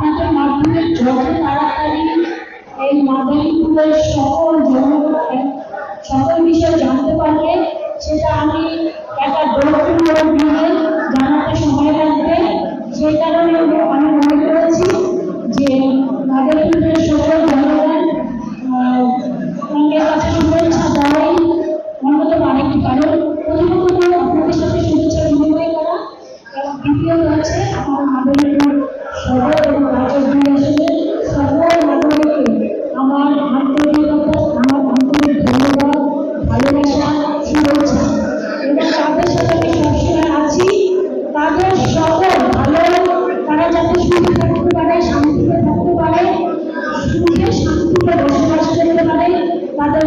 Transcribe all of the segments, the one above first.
আপনাদের মাধ্যমে যত তাড়াতাড়ি এই মাদারীপুরের সকল জনগণ সকল বিষয়ে জানতে পারবে সেটা আমি একটা দৌড় দিয়ে জানাতে সময় লাগবে। সেই কারণে আমি মনে করেছি যে মাদারীপুরের সকল জনগণ সঙ্গে কাছে শুভেচ্ছা দেওয়াই অন্যতম আরেকটি কারণ, প্রথমত আপনাদের সাথে শুভেচ্ছা বিনিময় করা। এবং দ্বিতীয়ত হচ্ছে আমার মাদনীপুর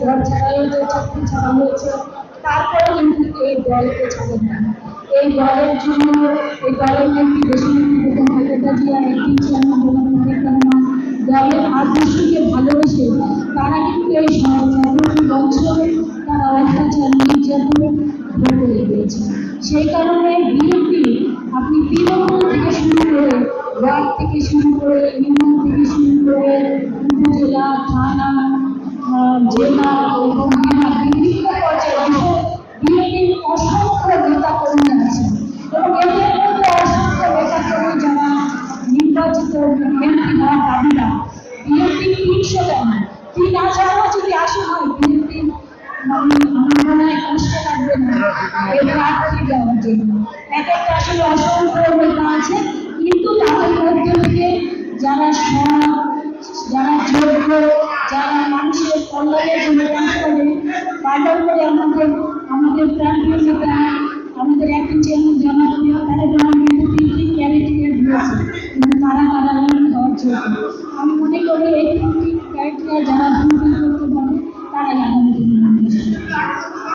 ঘর ছাড়া হয়েছে চাকরি ছাড়া হয়েছে তারপরে কিন্তু এই দলকে ছাড়েন না এই দলের জন্য এই দলের নেত্রী রহমান দলের আদর্শকে ভালোবেসে তারা কিন্তু এই ভোগ দিয়েছে সেই কারণে বিএনপি, আপনি তৃণমূল থেকে শুরু করে ওয়ার্ড থেকে শুরু করে জেলা যারা হয় মানে হয় কষ্ট লাগবে না একটা আসলে অসংখ্য আছে কিন্তু তাদের মধ্যে উপরে আমাদের আমাদের প্রাণপ্রিয় নেতা, আমাদের একটি জমা জনপ্রিয়, তারা জমা কিন্তু তিনটি ক্যারেক্টার দিয়েছে কিন্তু তারা আমি মনে করি এই তিনটি ক্যারেক্টার যারা